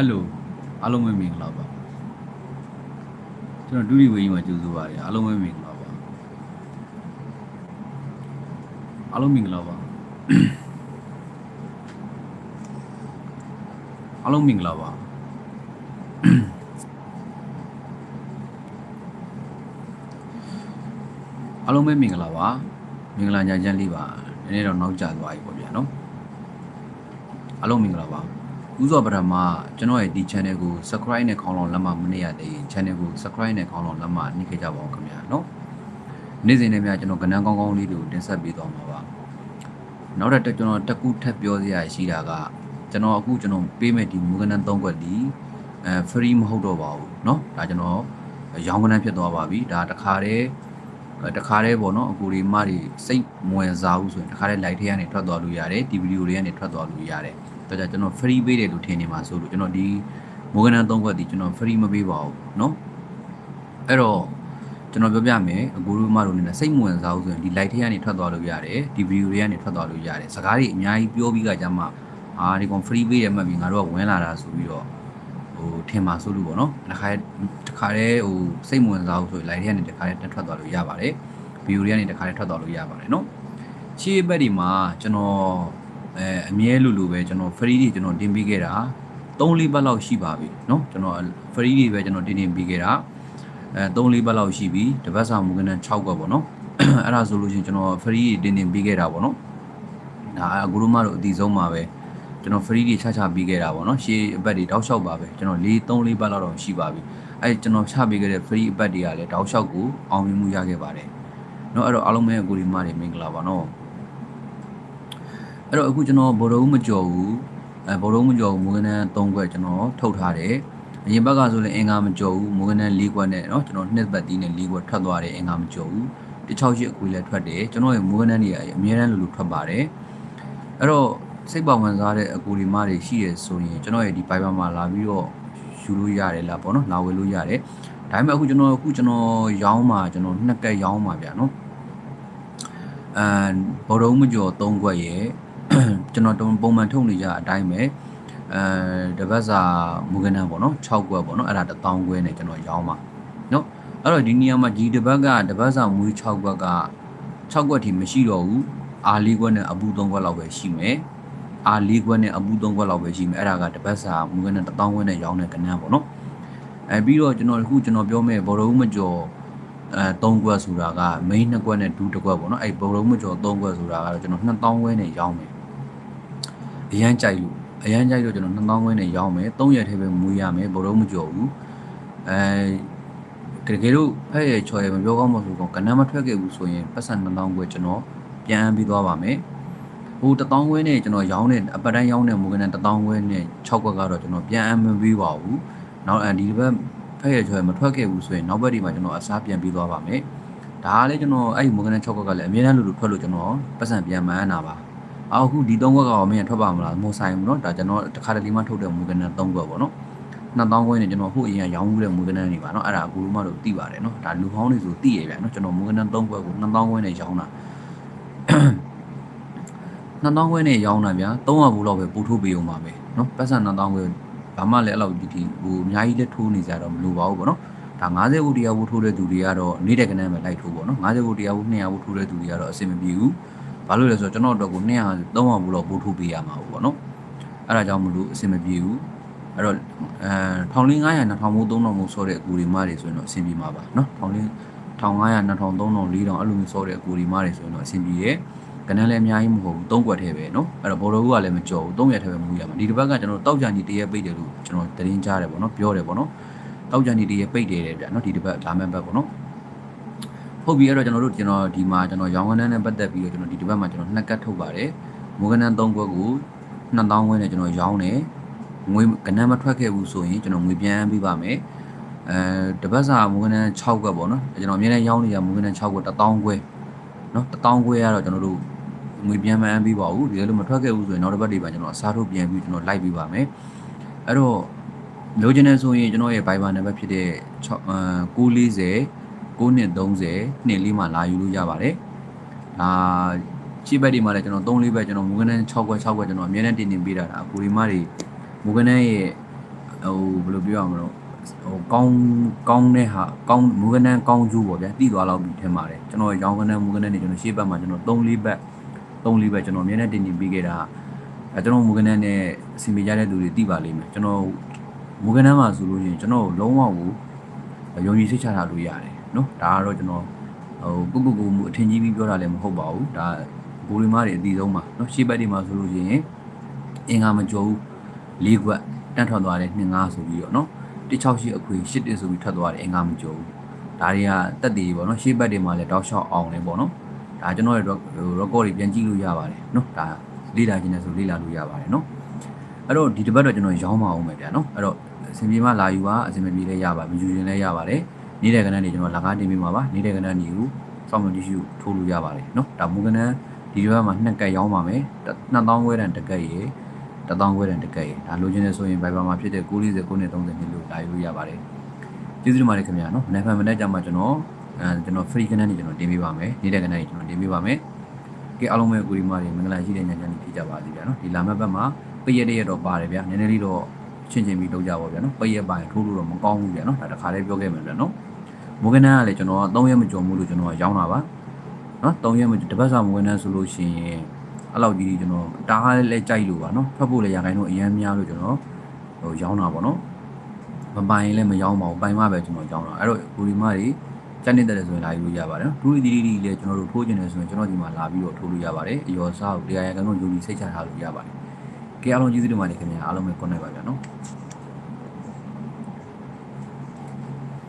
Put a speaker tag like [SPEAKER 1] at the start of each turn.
[SPEAKER 1] ဟယ်လိုအားလုံးပဲမင်္ဂလာပါကျွန်တော်ဒုတိဝေးကြီးမှာကြိုဆိုပါရစေအားလုံးပဲမင်္ဂလာပါအားလုံးမင်္ဂလာပါအားလုံးမင်္ဂလာပါအားလုံးပဲမင်္ဂလာပါမင်္ဂလာညချမ်းလေးပါနည်းနည်းတော့နောက်ကျသွားပြီပေါ့ဗျာနော်အားလုံးမင်္ဂလာပါ ဥစွာပထမကျွန်တော်ရဲ့ဒီ channel ကို subscribe နဲ့ခေါင်းလောင်းလက်မမနှိပ်ရသေးရင် channel ကို subscribe နဲ့ခေါင်းလောင်းလက်မနှိပ်ခဲ့ကြပါဦးခင်ဗျာနော်နေ့စဉ်နဲ့များကျွန်တော်ကဏ္ဍကောင်းကောင်းလေးတွေကိုတင်ဆက်ပေးသွားမှာပါနောက်တစ်ကျွန်တော်တစ်ခုထပ်ပြောစရာရှိတာကကျွန်တော်အခုကျွန်တော်ပေးမဲ့ဒီမူကနန်း၃ခွက်ဒီအဲ free မဟုတ်တော့ပါဘူးเนาะဒါကျွန်တော်ရောင်းကနန်းဖြစ်သွားပါပြီဒါတခါတည်းတခါတည်းပေါ့နော်အကူဒီမတွေစိတ်မဝင်စားဘူးဆိုရင်တခါတည်း live ထဲကနေထွက်သွားလို့ရတယ်ဒီဗီဒီယိုတွေကနေထွက်သွားလို့ရတယ် ဒါကြောင့်ကျွန်တော် free ပေးတယ်လို့ထင်နေမှာဆိုလို့ကျွန်တော်ဒီမိုးကနန်း၃ခွက်ဒီကျွန်တော် free မပေးပါဘူးเนาะအဲ့တော့ကျွန်တော်ပြောပြမယ်အကူတို့မတို့နေနဲ့စိတ်မဝင်စားဘူးဆိုရင်ဒီ live ထဲကနေထွက်သွားလို့ရတယ်ဒီဗီဒီယိုတွေကနေထွက်သွားလို့ရတယ်စကားတွေအများကြီးပြောပြီးကကြမှာအာဒီကောင် free ပေးရမှတ်ပြီးငါတို့ကဝင်လာတာဆိုပြီးတော့ဟိုထင်ပါဆိုလို့ပေါ့နော်တစ်ခါတစ်ခါတည်းဟိုစိတ်မဝင်စားဘူးဆိုရင် live ထဲကနေတစ်ခါတည်းတက်ထွက်သွားလို့ရပါတယ်ဗီဒီယိုတွေကနေတစ်ခါတည်းထွက်သွားလို့ရပါတယ်နော်ရှေ့ဘက်ဒီမှာကျွန်တော် အဲအမြဲလိုလိုပဲကျွန်တော် free တွေကျွန်တော်တင်ပေးခဲ့တာ3-4ဘတ်လောက်ရှိပါပြီเนาะကျွန်တော် free တွေပဲကျွန်တော်တင်တင်ပေးခဲ့တာအဲ3-4ဘတ်လောက်ရှိပြီတပတ်စာမူကနန်း6ကွက်ပေါ့နော်အဲ့ဒါဆိုလို့ရှိရင်ကျွန်တော် free တွေတင်တင်ပေးခဲ့တာပေါ့နော်ဒါအကူရမတို့အတီဆုံးပါပဲကျွန်တော် free တွေချချပေးခဲ့တာပေါ့နော်ရှေးအပတ်တွေတောက်လျှောက်ပါပဲကျွန်တော်4 3 4ဘတ်လောက်တော့ရှိပါပြီအဲကျွန်တော်ချပေးခဲ့တဲ့ free အပတ်တွေကလည်းတောက်လျှောက်ကိုအောင်မြင်မှုရခဲ့ပါတယ်เนาะအဲ့တော့အားလုံးပဲအကူဒီမတွေမင်္ဂလာပါเนาะ အဲ့တော့အခုကျွန်တော်ဘောလုံးမကြော်ဘူးအဲဘောလုံးမကြော်ဘူးမူကနန်း3ခွက်ကျွန်တော်ထုတ်ထားတယ်အရင်ဘက်ကဆိုလည်းအင်္ဂါမကြော်ဘူးမူကနန်း4ခွက်နဲ့เนาะကျွန်တော်နှစ်ပတ်တီးနဲ့4ခွက်ထွက်သွားတယ်အင်္ဂါမကြော်ဘူး168အခွေလည်းထွက်တယ်ကျွန်တော်ရဲ့မူကနန်းတွေအများတန်းလိုလိုထွက်ပါတယ်အဲ့တော့စိတ်ပါဝင်စားတဲ့အကူဒီမတွေရှိရဆိုရင်ကျွန်တော်ရဲ့ဒီ Viber မှာလာပြီးတော့ယူလို့ရတယ်လားပေါ့နော်လာဝယ်လို့ရတယ်ဒါပေမဲ့အခုကျွန်တော်အခုကျွန်တော်ရောင်းမှာကျွန်တော်နှစ်ကက်ရောင်းမှာဗျာနော်အဲဘောလုံးမကျော်၃ခွက်ရယ် ကျွန်တော်ပုံမှန်ထုတ်နေကြအတိုင်းပဲအဲတပတ်စာမူကနန်းပေါ့နော်6ခွက်ပေါ့နော်အဲ့ဒါ1000ခွဲနဲ့ကျွန်တော်ရောင်းမှာနော်အဲ့တော့ဒီနေရာမှာဒီတပတ်ကတပတ်စာမွေး6ခွက်က6ခွက်ထိမရှိတော့ဘူးအာ၄ခွက်နဲ့အပူ3ခွက်လောက်ပဲရှိမယ်အာ၄ခွက်နဲ့အပူ3ခွက်လောက်ပဲရှိမယ်အဲ့ဒါကတပတ်စာမူကနန်း1000ခွဲနဲ့ရောင်းတဲ့ကနန်းပေါ့နော်အဲပြီးတော့ကျွန်တော်အခုကျွန်တော်ပြောမဲ့ဘောလုံးမကျော်အဲ3ခွက်ဆိုတာက main 2ခွက်နဲ့ဒူး1ခွက်ပေါ့နော်အဲ့ဘောလုံးမကျော်3ခွက်ဆိုတာကတော့ကျွန်တော်2000ခွဲနဲ့ရောင်းမယ် အရန်ကြိုက်လို့အရန်ကြိုက်လို့ကျွန်တော်2000ခွဲနဲ့ရောင်းမယ်3ရက်ထဲပဲမွေးရမယ်ဘောလုံးမကျော်ဘူးအဲတကယ်လို့ဖက်ရဲ့ချော်ရမပြောကောင်းမဆိုတော့ကနန်းမထွက်ခဲ့ဘူးဆိုရင်ပတ်စံ2000ခွဲကျွန်တော်ပြန်အမ်းပြီးသွားပါမယ်ဟို1000ခွဲနဲ့ကျွန်တော်ရောင်းတဲ့အပတ်တိုင်းရောင်းတဲ့မူကနန်1000ခွဲနဲ့6ခွက်ကတော့ကျွန်တော်ပြန်အမ်းမပြီးပါဘူးနောက်အဒီဘက်ဖက်ရချော်ရမထွက်ခဲ့ဘူးဆိုရင်နောက်ဘက်ဒီမှာကျွန်တော်အစားပြန်ပြီးသွားပါမယ်ဒါကလည်းကျွန်တော်အဲ့ဒီမူကနန်6ခွက်ကလည်းအမြဲတမ်းလိုလိုထွက်လို့ကျွန်တော်ပတ်စံပြန်မှန်းတာပါ အော်အခုဒီ3ခွက်ကရောမင်းထွက်ပါမလားမိုဆိုင်ဘူးเนาะဒါကျွန်တော်တစ်ခါတလေမှထုတ်တဲ့မူကနန်3ခွက်ပေါ့နော်2000ခွဲနဲ့ကျွန်တော်ဟိုအရင်ရောင်းမှုတဲ့မူကနန်တွေပါเนาะအဲ့ဒါအကူလုံးမတို့သိပါတယ်เนาะဒါလူဟောင်းတွေဆိုသိရပြန်เนาะကျွန်တော်မူကနန်3ခွက်ကို2000ခွဲနဲ့ရောင်းတာ2000ခွဲနဲ့ရောင်းတာဗျာ300ဘူးလောက်ပဲပို့ထိုးပေးအောင်ပါပဲเนาะပတ်စံ2000ခွဲဘာမှလည်းအဲ့လောက်ဒီဒီဟိုအများကြီးလက်ထိုးနေကြတော့မလိုပါဘူးပေါ့နော်ဒါ90ဘူးတရားဘူးထိုးတဲ့သူတွေကတော့နေတဲ့ကနန်းပဲလိုက်ထိုးပေါ့နော်90ဘူးတရားဘူး200ဘူးထိုးတဲ့သူတွေကတော့အဆင်မပြေဘူး ဘာလို့လဲဆိုတော့ကျွန်တော်တို့ကို200 300ဘူးလောက်ပို့ထိုးပေးရမှာပေါ့နော်အဲ့ဒါကြောင့်မလို့အဆင်မပြေဘူးအဲ့တော့အဲ1500 2000ဘူး3000ဘူးဆောတဲ့အကူဒီမတွေဆိုရင်တော့အဆင်ပြေမှာပါနော်1500 1500 2000 3000 4000အဲ့လိုမျိုးဆောတဲ့အကူဒီမတွေဆိုရင်တော့အဆင်ပြေတယ်ကနန်းလည်းအများကြီးမဟုတ်ဘူး၃ကွက်ထဲပဲเนาะအဲ့တော့ဘောလုံးကလည်းမကြော်ဘူး၃ရက်ထဲပဲမူရမှာဒီတစ်ပတ်ကကျွန်တော်တောက်ကြံကြီးတရက်ပိတ်တယ်လို့ကျွန်တော်သတင်းကြားတယ်ပေါ့နော်ပြောတယ်ပေါ့နော်တောက်ကြံကြီးတရက်ပိတ်တယ်တဲ့ဗျာเนาะဒီတစ်ပတ်လာမယ့်ဘက်ပေါ့နော် ဟုတ်ပြီအဲ့တော့ကျွန်တော်တို့ကျွန်တော်ဒီမှာကျွန်တော်ရောင်းဝန်းတန်းနဲ့ပတ်သက်ပြီးတော့ကျွန်တော်ဒီဒီဘက်မှာကျွန်တော်နှစ်ကတ်ထုတ်ပါတယ်မိုးကနန်း၃ခွက်ကို2000ဝန်းနဲ့ကျွန်တော်ရောင်းတယ်ငွေကနန်းမထွက်ခဲ့ဘူးဆိုရင်ကျွန်တော်ငွေပြန်ပေးပါမယ်အဲတပတ်စာမိုးကနန်း6ခွက်ပေါ့နော်ကျွန်တော်အများနဲ့ရောင်းနေရမိုးကနန်း6ခွက်1000ခွဲနော်1000ခွဲကတော့ကျွန်တော်တို့ငွေပြန်မှန်းပေးပါဘူးဒီလိုမထွက်ခဲ့ဘူးဆိုရင်နောက်တစ်ပတ်ဒီပါကျွန်တော်အစားထုတ်ပြန်ပြီးကျွန်တော်လိုက်ပေးပါမယ်အဲ့တော့လိုချင်တဲ့ဆိုရင်ကျွန်တော်ရဲ့ Viber နံပါတ်ဖြစ်တဲ့6 940 930နှစ်လေးမှာလာယူလို့ရပါတယ်ဒါချိဘက်ဒီမှာလည်းကျွန်တော်3လေးဘက်ကျွန်တော်မူကနန်း6ခွက်6ခွက်ကျွန်တော်အများနဲ့တင်တင်ပေးတာဒါအကူဒီမတွေမူကနန်းရဲ့ဟိုဘယ်လိုပြောရမလဲဟိုကောင်းကောင်းတဲ့ဟာကောင်းမူကနန်းကောင်းကျိုးပေါ့ဗျာတည်သွားလောက်ပြီထင်ပါတယ်ကျွန်တော်ရောင်းကနန်းမူကနန်းနေကျွန်တော်ရှေ့ဘက်မှာကျွန်တော်3 4ဘက်3 4ဘက်ကျွန်တော်အမြဲတမ်းတင်တင်ပေးခဲ့တာအဲကျွန်တော်မူကနန်းနဲ့အစီအမေကြတဲ့သူတွေတည်ပါလိမ့်မယ်ကျွန်တော်မူကနန်းမှာဆိုလို့ရှိရင်ကျွန်တော်လုံးဝကိုယုံကြည်စိတ်ချထားလို့ရတယ် နော်ဒါကတော့ကျွန်တော်ဟိုကုကုကူမှုအထင်ကြီးပြီးပြောတာလည်းမဟုတ်ပါဘူးဒါဘူရီမားတွေအတီဆုံးပါနော်ရှေ့ဘက်တွေမှာဆိုလို့ရှိရင်အင်္ဂါမကျော်ဘူးလေးခွက်တန်းထွက်သွားတယ်2 5ဆိုပြီးတော့နော်168အခွေ8တင်ဆိုပြီးထွက်သွားတယ်အင်္ဂါမကျော်ဘူးဒါတွေကတက်တည်ပေါ့နော်ရှေ့ဘက်တွေမှာလည်းတောက်လျှောက်အောင်တယ်ပေါ့နော်ဒါကျွန်တော်ရဲ့ record တွေပြန်ကြည့်လို့ရပါတယ်နော်ဒါလေ့လာခြင်းနဲ့ဆိုလေ့လာလို့ရပါတယ်နော်အဲ့တော့ဒီတစ်ပတ်တော့ကျွန်တော်ရောင်းမအောင်မယ်ဗျာနော်အဲ့တော့အစီအပြေမှလာယူပါအစီအပြေလည်းရပါမယူရင်လည်းရပါတယ် နေတဲ့ကဏ္ဍတွေကျွန်တော်လကားတင်ပေးမှာပါနေတဲ့ကဏ္ဍညီကိုစောင့်မျှော်ကြည့်ရှုထိုးလို့ရပါတယ်နော်ဒါမူကဏ္ဍဒီဘက်မှာနှစ်ကက်ရောင်းပါမယ်2000ခွဲတန်တစ်ကက်ရေ1000ခွဲတန်တစ်ကက်ရေဒါလိုချင်နေဆိုရင် Viber မှာဖြစ်တဲ့940 930နှစ်လို့လာယူလို့ရပါတယ်ကျေးဇူးတင်ပါတယ်ခင်ဗျာနော်မနေ့ကမနေ့ကျမှကျွန်တော်အဲကျွန်တော် free ကဏ္ဍတွေကျွန်တော်တင်ပေးပါမယ်နေတဲ့ကဏ္ဍတွေကျွန်တော်တင်ပေးပါမယ်ကဲအားလုံးပဲကိုဒီမာတွေမင်္ဂလာရှိတဲ့ညချမ်းလေးဖြစ်ကြပါစေဗျာနော်ဒီလာမယ့်ဘက်မှာပည့်ရတဲ့ရတော့ပါတယ်ဗျာနည်းနည်းလေးတော့ချင်းချင်းပြီးလုပ်ကြပါဗျာနော်ပည့်ရပိုင်းထိုးလို့တော့မကောင်းဘူးဗျာနော်ဒါတစ်ခါလေးပြောခဲ့မယ်ဗျာနော် မူကနန်းကလည်းကျွန်တော်3ရက်မကြုံဘူးလို့ကျွန်တော်ရောင်းတာပါနော်3ရက်မတပတ်စာမူကနန်းဆိုလို့ရှိရင်အဲ့လောက်ကြီးကျွန်တော်တားလည်းကြိုက်လို့ပါနော်ထွက်ဖို့လည်းရခိုင်တော့အရန်များလို့ကျွန်တော်ဟိုရောင်းတာပေါ့နော်မပိုင်လည်းမရောင်းပါဘူးပိုင်မှပဲကျွန်တော်ရောင်းတာအဲ့တော့ဘူရီမာတွေစက်နေတဲ့ဆိုရင်လာယူလို့ရပါတယ်နော်ဒူရီဒီဒီလည်းကျွန်တော်တို့ထိုးကျင်တယ်ဆိုရင်ကျွန်တော်ဒီမှာလာပြီးတော့ထိုးလို့ရပါတယ်အယောစားကိုတရားရကန်တော့ယူပြီးစိတ်ချထားလို့ရပါတယ်ကဲအားလုံးကျေးဇူးတင်ပါတယ်ခင်ဗျာအားလုံးပဲ connect ပါဗျာနော်